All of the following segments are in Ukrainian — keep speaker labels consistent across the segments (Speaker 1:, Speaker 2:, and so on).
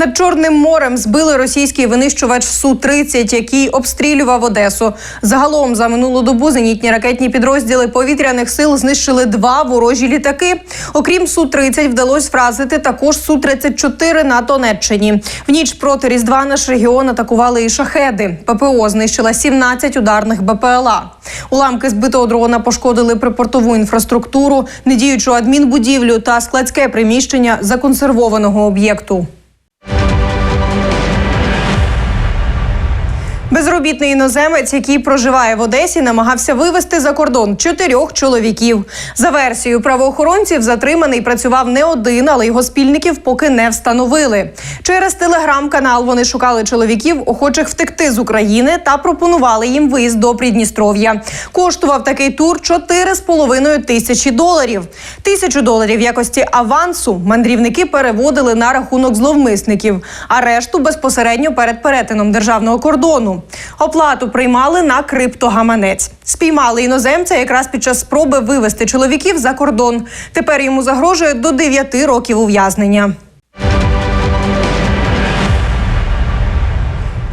Speaker 1: Над Чорним морем збили російський винищувач Су-30, який обстрілював Одесу. Загалом за минулу добу зенітні ракетні підрозділи повітряних сил знищили два ворожі літаки. Окрім Су-30, вдалося вразити також Су-34 на Донеччині. В ніч проти Різдва наш регіон атакували і шахеди. ППО знищила 17 ударних БПЛА. Уламки збитого дрона пошкодили припортову інфраструктуру, недіючу адмінбудівлю та складське приміщення законсервованого об'єкту. Безробітний іноземець, який проживає в Одесі, намагався вивезти за кордон чотирьох чоловіків. За версією правоохоронців, затриманий працював не один, але його спільників поки не встановили. Через телеграм-канал вони шукали чоловіків, охочих втекти з України, та пропонували їм виїзд до Придністров'я. Коштував такий тур 4,5 тисячі доларів. Тисячу доларів якості авансу мандрівники переводили на рахунок зловмисників, а решту безпосередньо перед перетином державного кордону. Оплату приймали на криптогаманець. Спіймали іноземця якраз під час спроби вивести чоловіків за кордон. Тепер йому загрожує до 9 років ув'язнення.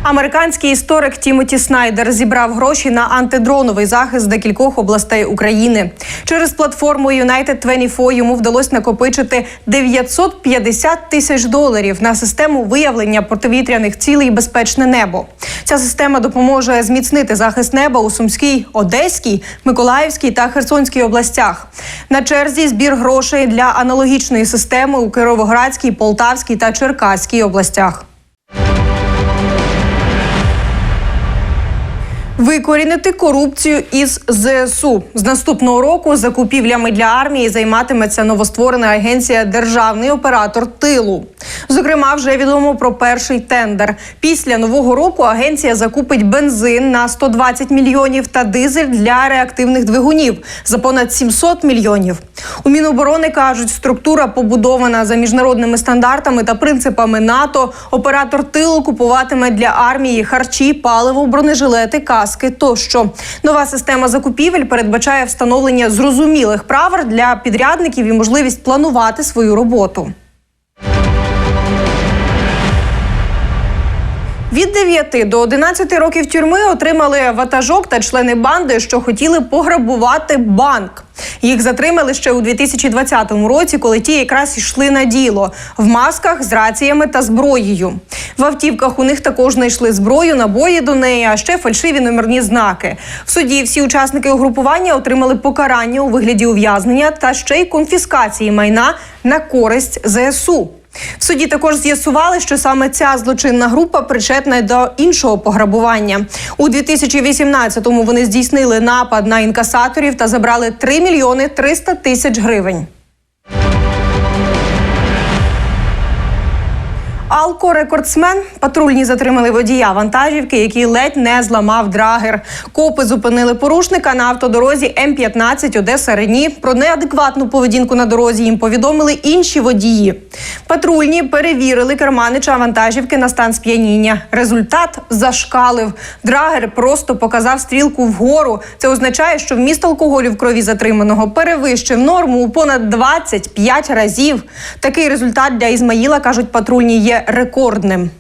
Speaker 1: Американський історик Тімоті Снайдер зібрав гроші на антидроновий захист декількох областей України. Через платформу United 24 йому вдалося накопичити 950 тисяч доларів на систему виявлення противітряних цілей безпечне небо. Ця система допоможе зміцнити захист неба у Сумській, Одеській, Миколаївській та Херсонській областях. На черзі збір грошей для аналогічної системи у Кировоградській, Полтавській та Черкаській областях. Викорінити корупцію із ЗСУ з наступного року закупівлями для армії займатиметься новостворена агенція Державний оператор тилу. Зокрема, вже відомо про перший тендер. Після нового року агенція закупить бензин на 120 мільйонів та дизель для реактивних двигунів за понад 700 мільйонів. У Міноборони кажуть, структура побудована за міжнародними стандартами та принципами НАТО. Оператор тилу купуватиме для армії харчі, паливо, бронежилети, каски тощо. Нова система закупівель передбачає встановлення зрозумілих правил для підрядників і можливість планувати свою роботу. Від 9 до 11 років тюрми отримали ватажок та члени банди, що хотіли пограбувати банк. Їх затримали ще у 2020 році, коли ті якраз йшли на діло в масках з раціями та зброєю. В автівках у них також знайшли зброю, набої до неї, а ще фальшиві номерні знаки. В суді всі учасники угрупування отримали покарання у вигляді ув'язнення та ще й конфіскації майна на користь ЗСУ. В суді також з'ясували, що саме ця злочинна група причетна до іншого пограбування. У 2018-му вони здійснили напад на інкасаторів та забрали 3 мільйони 300 тисяч гривень. Алко-рекордсмен патрульні затримали водія вантажівки, який ледь не зламав драгер. Копи зупинили порушника на автодорозі М-15 Одеса Рені. Про неадекватну поведінку на дорозі їм повідомили інші водії. Патрульні перевірили керманича вантажівки на стан сп'яніння. Результат зашкалив. Драгер просто показав стрілку вгору. Це означає, що вміст алкоголю в крові затриманого перевищив норму у понад 25 разів. Такий результат для Ізмаїла кажуть патрульні є рекордним.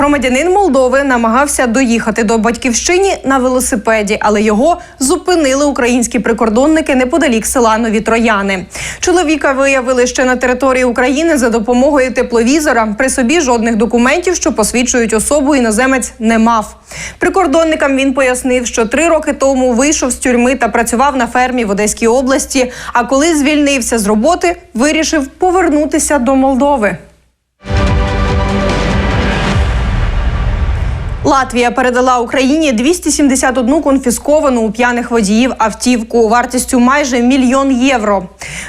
Speaker 1: Громадянин Молдови намагався доїхати до батьківщині на велосипеді, але його зупинили українські прикордонники неподалік села Нові Трояни. Чоловіка виявили ще на території України за допомогою тепловізора. При собі жодних документів, що посвідчують особу, іноземець не мав. Прикордонникам він пояснив, що три роки тому вийшов з тюрми та працював на фермі в Одеській області. А коли звільнився з роботи, вирішив повернутися до Молдови. Латвія передала Україні 271 конфісковану у п'яних водіїв автівку вартістю майже мільйон євро.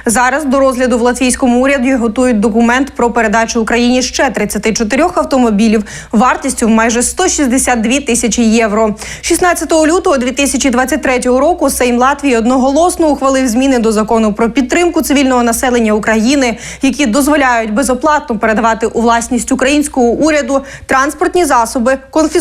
Speaker 1: Зараз до розгляду в латвійському уряді готують документ про передачу Україні ще 34 автомобілів вартістю майже 162 тисячі євро. 16 лютого 2023 року Сейм Латвії одноголосно ухвалив зміни до закону про підтримку цивільного населення України, які дозволяють безоплатно передавати у власність українського уряду транспортні засоби конфісковані